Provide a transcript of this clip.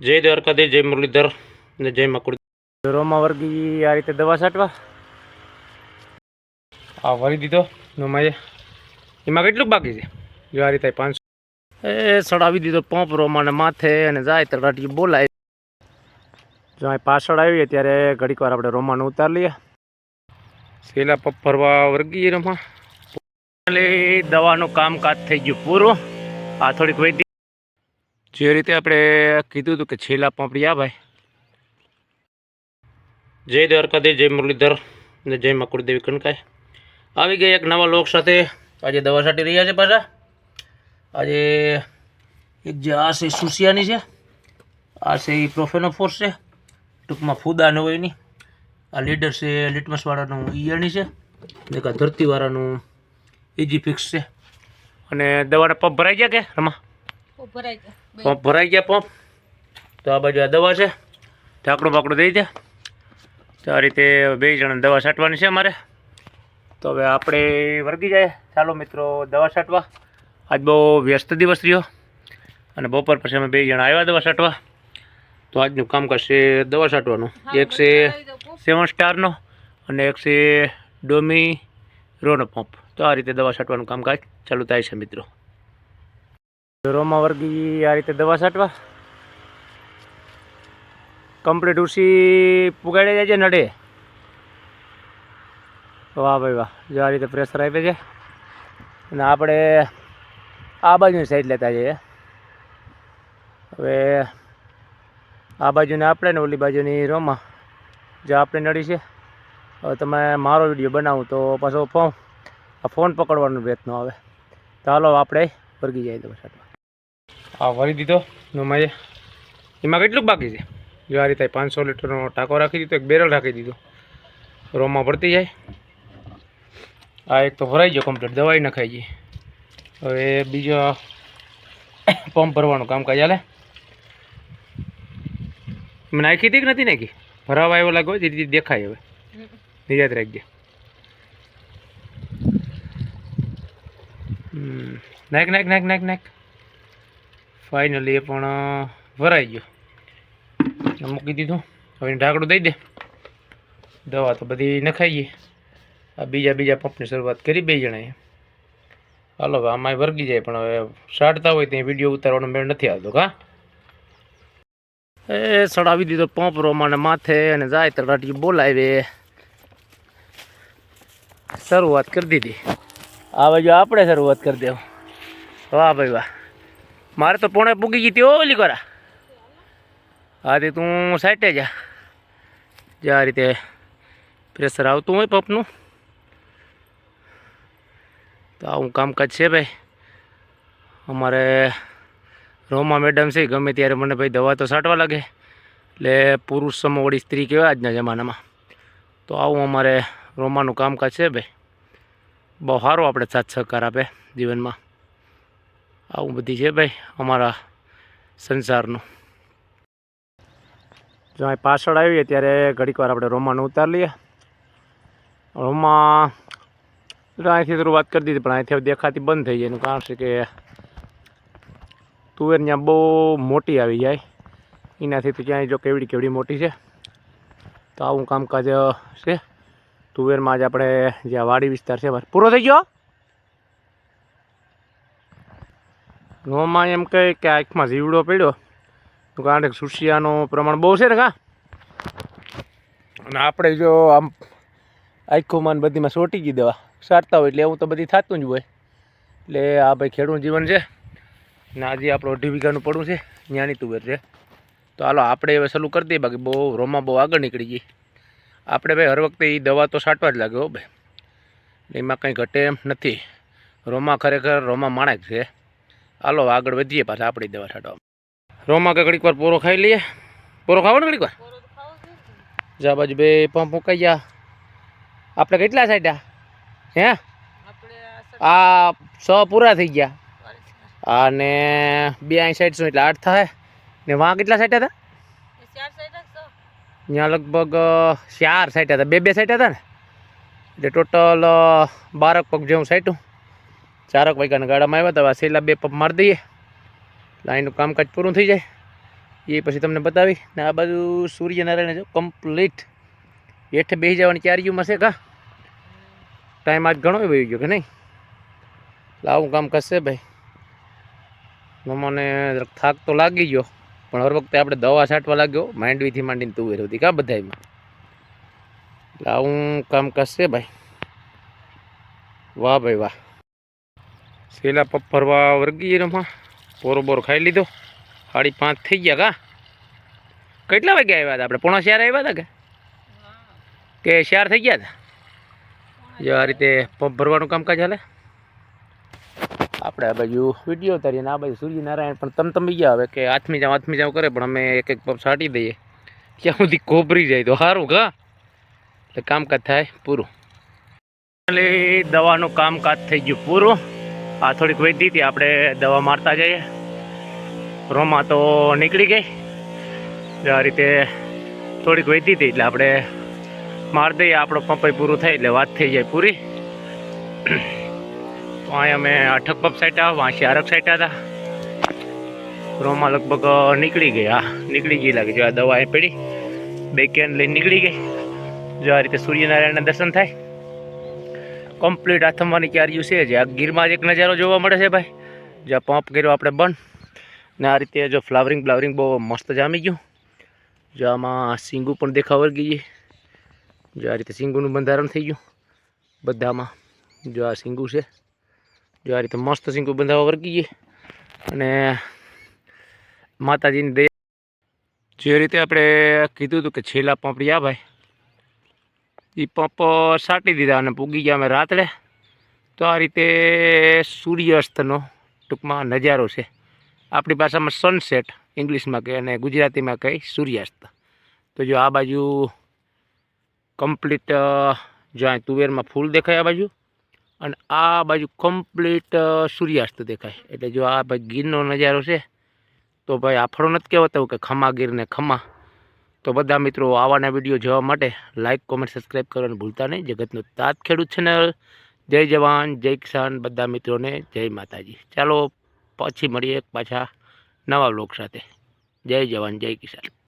જય દ્વારકાધી જય મુરલીધર ને જય મકુડ. રોમા વર્ગી આ રીતે દવા છાંટવા? આ વળી દીધો નોમાએ એમાં કેટલું બાકી છે? જો આ રીતે પાંચસો. એ સડાવી દીધો પંપ રોમાને માથે અને જાય તળાટી બોલાય. જો અહીં પાછળ આવીએ ત્યારે ઘડીક વાર આપણે રોમાને ઉતાર લઈએ. સેલા પંપ ફરવા વર્ગી રોમા. દવાનું કામકાજ થઈ ગયું પૂરું. આ થોડીક વૈદ્ય જે રીતે આપણે કીધું હતું કે છેલ્લા પંપ રહ્યા ભાઈ. જય દ્વારકાધીશ, જય મુરલીધર અને જય મકુરદેવી કણકાય આવી ગયા એક નવા લોક સાથે. આજે દવા છાંટી રહ્યા છે પાછા. આજે એક જે આ છે સુસિયાની છે, આ છે એ પ્રોફેનોફોર્સ છે. ટૂંકમાં ફૂદાનો હોય એની. આ લીડર છે લિટમસવાળાનું ઈયાની છે. એક આ ધરતીવાળાનું ઇજી ફિક્સ છે. અને દવાના પંપ ભરાઈ ગયા કે, રમા? ભરાઈ ગયા. પંપ ભરાઈ ગયા પંપ. તો આ બાજુ આ દવા છે. ઢાંકણું બાકડું દઈ દે. તો આ રીતે બે જણા દવા છાંટવાની છે અમારે. તો હવે આપણે વર્ગી જાય. ચાલો મિત્રો દવા છાંટવા. આજ બહુ વ્યસ્ત દિવસ રહ્યો. અને બપોર પછી અમે બે જણા આવ્યા દવા છાંટવા. તો આજનું કામકાજ છે દવા છાંટવાનું. એક છે સેવન સ્ટારનો અને એક છે ડોમી રોનો પંપ. તો આ રીતે દવા છાંટવાનું કામકાજ ચાલુ થાય છે મિત્રો. રોમા વર્ગી આ રીતે દવા છાંટવા. કમ્પ્લીટ ઉસી પુગાડી જાય છે નડે. વાહ ભાઈ વાહ, જો આ રીતે પ્રેશર આપે છે. અને આપણે આ બાજુની સાઈડ લેતા જઈએ. હવે આ બાજુને આપણે ને ઓલી બાજુની રોમા. જે આપણે નડી છે. હવે તમે મારો વીડિયો બનાવું તો પાછો ફોન આ ફોન પકડવાનો પ્રયત્ન આવે. તો હાલો આપણે વર્ગી જાય દવા છાંટવા. આ ભરી દીધો નોમાએ એમાં કેટલું બાકી છે? જો આ રીતે પાંચસો લીટરનો ટાંકો રાખી દીધો, એક બેરલ રાખી દીધો. રોમાં ભરતી જાય. આ એક તો ભરાઈ ગયો કમ્પ્લીટ દવાઈ નખાઈ ગઈ. હવે બીજો પંપ ભરવાનું કામકાજ ચાલે મેં નાખી હતી કે નથી નાખી? ભરાવા એવો લાગ્યો જેથી દેખાય હવે. નિજાત રાખજે. નાખ નાખ નાખ નાખ નાખ. ફાઇનલી એ પણ ભરાઈ ગયો. મૂકી દીધું. હવે ઢાંકણું દઈ દે. દવા તો બધી નખાઈ ગઈ આ બીજા બીજા પંપની શરૂઆત કરી બે જણાએ. હાલો, હવે આમાં વર્ગી જાય, પણ હવે સાડતા હોય ત્યાં વીડિયો ઉતારવાનો મેળ નથી આવતો, કા? એ સડાવી દીધો પંપ રોમાને માથે અને જાય તો બોલાવે. શરૂઆત કરી દીધી. આ બાજુ આપણે શરૂઆત કરી દેવું. વાહ ભાઈ વાહ. મારે તો પોણે પૂગી ગઈ હતી, ઓલી કરા હા, તે તું સાઈટે જા. જે, આ રીતે પ્રેશર આવતું હોય પંપનું. તો આવું કામકાજ છે ભાઈ. અમારે રોમા મેડમ છે, ગમે ત્યારે મને ભાઈ દવા તો છાંટવા લાગે. એટલે પુરુષ સમોવડી સ્ત્રી કહેવાય આજના જમાનામાં. તો આવું અમારે રોમાનું કામકાજ છે ભાઈ. બહુ સારું આપણે સાથ સહકાર આપે જીવનમાં. આવું બધી છે ભાઈ અમારા સંસારનું. જો અહીં પાછળ આવીએ ત્યારે ઘડીક વાર આપણે રોમાનું ઉતાર લઈએ. રોમા અહીંથી વાત કરી દીધી, પણ અહીંથી દેખાતી બંધ થઈ જાય એનું કારણ છે કે તુવેર ત્યાં બહુ મોટી આવી જાય. એનાથી તો ક્યાંય જો કેવડી કેવડી મોટી છે. તો આવું કામકાજ છે. તુવેરમાં જ આપણે જે વાડી વિસ્તાર છે પૂરો થઈ ગયો? રોમાં એમ કહે કે આંખમાં જીવડો પડ્યો. તો કારણ કે સુશિયાનું પ્રમાણ બહુ છે ને કા? અને આપણે જો આમ આંખોમાં બધીમાં સોટી ગઈ દવા. સારતા હોય એટલે એવું તો બધી થતું જ હોય. એટલે આ ભાઈ ખેડૂત જીવન છે. ને આજે આપણું અઢી વીઘાનું પડવું છે. જ્ઞાની તુવેર છે. તો હાલો, આપણે હવે સલું કરી દઈએ. બાકી બહુ રોમાં બહુ આગળ નીકળી ગઈ. આપણે ભાઈ હર વખતે એ દવા તો સાટવા જ લાગે હો ભાઈ. એમાં કંઈ ઘટે એમ નથી. રોમા ખરેખર રોમા માણેક છે. હાલો, આગળ વધીએ પાછા આપણી દવા છાંટવા રોમા કે વાર પોરો ખાઈ લઈએ? પોરો ખાવો ને ઘડીક વાર. જા બાજુ બે પંપ મુકાઈ ગયા. આપણે કેટલા સાઈડા હે? આ સો પૂરા થઈ ગયા. અને બે અહીં સાઈડ શું એટલે આઠ થાય. ને વાં કેટલા સાઈડ હતા? ત્યાં લગભગ ચાર સાઈડ હતા. બે બે સાઈડ હતા ને? એટલે ટોટલ બારક પગ જેવું સાઈટું ચારક વાગ્યાના ગાળામાં આવ્યા હતા છેલ્લા બે પંપ મારી દઈએ. લાઈનનું કામકાજ પૂરું થઈ જાય. એ પછી તમને બતાવી. ને આ બાજુ સૂર્યનારાયણ જો કમ્પ્લીટ હેઠે બેસી જવાની ચારીઓમાં છે કા? ટાઈમ આજ ઘણો વહી ગયો કે નહીં? લાવું કામ કરશે ભાઈ. મને થાક તો લાગી ગયો, પણ હર વખતે આપણે દવા છાંટવા લાગ્યો, માંડવીથી માંડીને તુવેર હતી કા બધામાં એટલે આવું કામ કરશે ભાઈ. વાહ ભાઈ વાહ. સેલા પપ ફરવા વર્ગી રમા પોરો બોરો ખાઈ લીધો. સાડી પાંચ થઈ ગયા કા? કેટલા વાગે આવ્યા હતા આપણે? પોણા ચાર આવ્યા હતા કે? કે ચાર થઈ ગયા હતા? જો આ રીતે પંપ ભરવાનું કામકાજ હાલે. આપણે આ બાજુ વીડિયો ઉતારીએ ને આ બાજુ સૂર્યનારાયણ પણ તમ તમી ગયા હવે કે હાથમી જાવ હાથમી જાવ કરે પણ અમે એક એક પંપ છાંટી દઈએ. ક્યાં સુધી કોભરી જાય તો સારું કા? એટલે કામકાજ થાય પૂરું. એટલે દવાનું કામકાજ થઈ ગયું પૂરું. આ થોડીક વધી હતી, આપણે દવા મારતા જઈએ. રોમાં તો નીકળી ગઈ. આ રીતે થોડીક વધી હતી, એટલે આપણે માર દઈએ, આપણો પંપાઈ પૂરું થાય, એટલે વાત થઈ જાય પૂરી. તો અહીંયા અમે અઠક પંપ સાઈટા વાંચી આરક સાઈટા હતા. રોમાં લગભગ નીકળી ગઈ હા નીકળી ગઈ લાગે, જો આ દવા એ પડી, બે કેન લઈને નીકળી ગઈ. જો આ રીતે સૂર્યનારાયણના દર્શન થાય. કમ્પ્લીટ આથમવાની ક્યાર્યું છે. જે આ ગીરમાં જ એક નજારો જોવા મળે છે ભાઈ. જો આ પંપ કર્યો આપણે બંધ. ને આ રીતે જો ફ્લાવરિંગ બ્લાવરિંગ બહુ મસ્ત જામી ગયું. જો આમાં સિંગુ પણ દેખાવ વળગી ગઈ જો આ રીતે સિંગુનું બંધારણ થઈ ગયું બધામાં. જો આ સિંગુ છે. જો આ રીતે મસ્ત સિંગુ બંધાવા વર્ગી ગઈ અને માતાજીની દયા જે રીતે આપણે કીધું હતું કે છેલ્લા પંપડી આ ભાઈ એ પંપ સાટી દીધા અને પૂગી ગયા અમે રાત્રે. તો આ રીતે સૂર્યાસ્તનો ટૂંકમાં નજારો છે. આપણી ભાષામાં સનસેટ ઇંગ્લિશમાં કહે અને ગુજરાતીમાં કહે સૂર્યાસ્ત. તો જો આ બાજુ કમ્પ્લીટ જો અહીં તુવેરમાં ફૂલ દેખાય આ બાજુ અને આ બાજુ કમ્પ્લીટ સૂર્યાસ્ત દેખાય. એટલે જો આ ભાઈ ગીરનો નજારો છે, તો ભાઈ આફળો નથી કહેવાતો કે ખમા ગીર ને ખમા. તો બધા મિત્રો આવાના વીડિયો જોવા માટે લાઇક કોમેન્ટ સબસ્ક્રાઈબ કરવાનું ભૂલતા નહીં. જગતનો તાત ખેડૂત ચેનલ જય જવાન, જય કિસાન, બધા મિત્રોને જય માતાજી. ચાલો પછી મળીએ પાછા નવા લોક સાથે. જય જવાન, જય કિસાન.